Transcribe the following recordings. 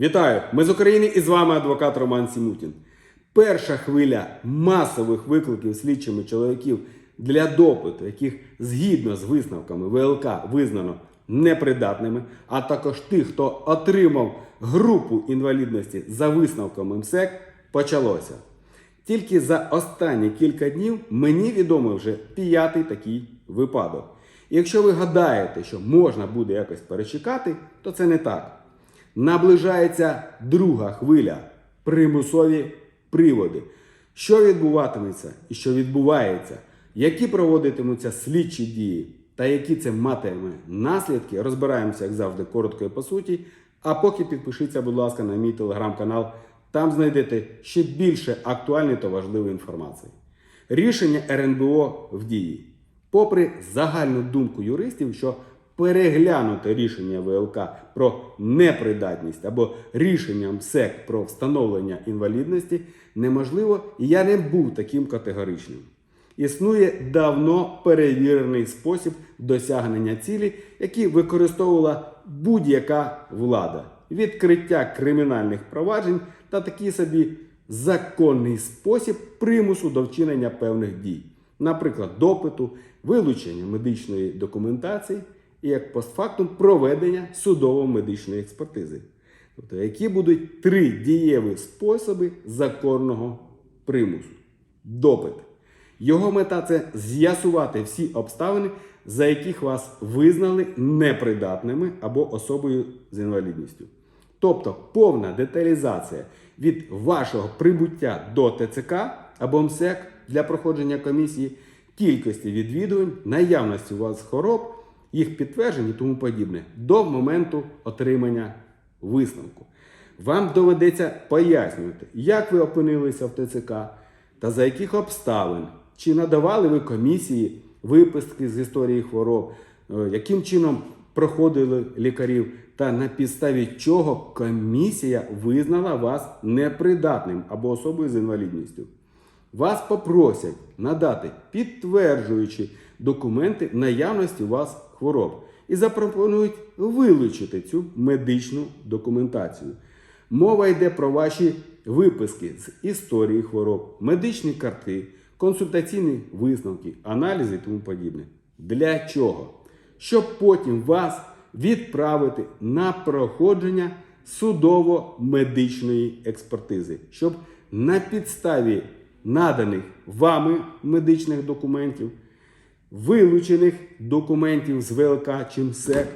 Вітаю! Ми з України і з вами адвокат Роман Сімутін. Перша хвиля масових викликів слідчими чоловіків для допиту, яких згідно з висновками ВЛК визнано непридатними, а також тих, хто отримав групу інвалідності за висновками МСЕК, почалося. Тільки за останні кілька днів мені відомий вже п'ятий такий випадок. І якщо ви гадаєте, що можна буде якось перечекати, то це не так. Наближається друга хвиля примусові приводи. Що відбуватиметься і що відбувається, які проводитимуться слідчі дії та які це матиме наслідки, розбираємося, як завжди, коротко і по суті. А поки підпишіться, будь ласка, на мій телеграм-канал. Там знайдете ще більше актуальної та важливої інформації. Рішення РНБО в дії. Попри загальну думку юристів, що переглянути рішення ВЛК про непридатність або рішення МСЕК про встановлення інвалідності неможливо, і я не був таким категоричним. Існує давно перевірений спосіб досягнення цілі, який використовувала будь-яка влада: відкриття кримінальних проваджень та такий собі законний спосіб примусу до вчинення певних дій, наприклад, допиту, вилучення медичної документації і як постфактум проведення судово-медичної експертизи. Тобто, які будуть три дієві способи законного примусу. Допит. Його мета це з'ясувати всі обставини, за яких вас визнали непридатними або особою з інвалідністю. Тобто повна деталізація від вашого прибуття до ТЦК або МСЕК для проходження комісії, кількості відвідувань, наявності у вас хвороб, їх підтверджень і тому подібне до моменту отримання висновку. Вам доведеться пояснювати, як ви опинилися в ТЦК та за яких обставин, чи надавали ви комісії виписки з історії хвороб, е, яким чином проходили лікарів, та на підставі чого комісія визнала вас непридатним або особою з інвалідністю. Вас попросять надати підтверджуючі документи наявності у вас хвороб і запропонують вилучити цю медичну документацію. Мова йде про ваші виписки з історії хвороб, медичні карти, консультаційні висновки, аналізи і тому подібне. Для чого? Щоб потім вас відправити на проходження судово-медичної експертизи, щоб на підставі наданих вами медичних документів, вилучених документів з ВЛК чи МСЕК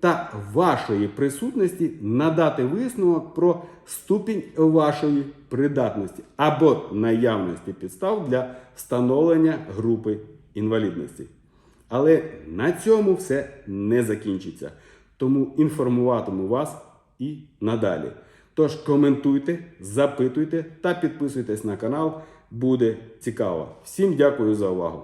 та вашої присутності надати висновок про ступінь вашої придатності або наявності підстав для встановлення групи інвалідності. Але на цьому все не закінчиться. Тому інформуватиму вас і надалі. Тож коментуйте, запитуйте та підписуйтесь на канал. Буде цікаво. Всім дякую за увагу!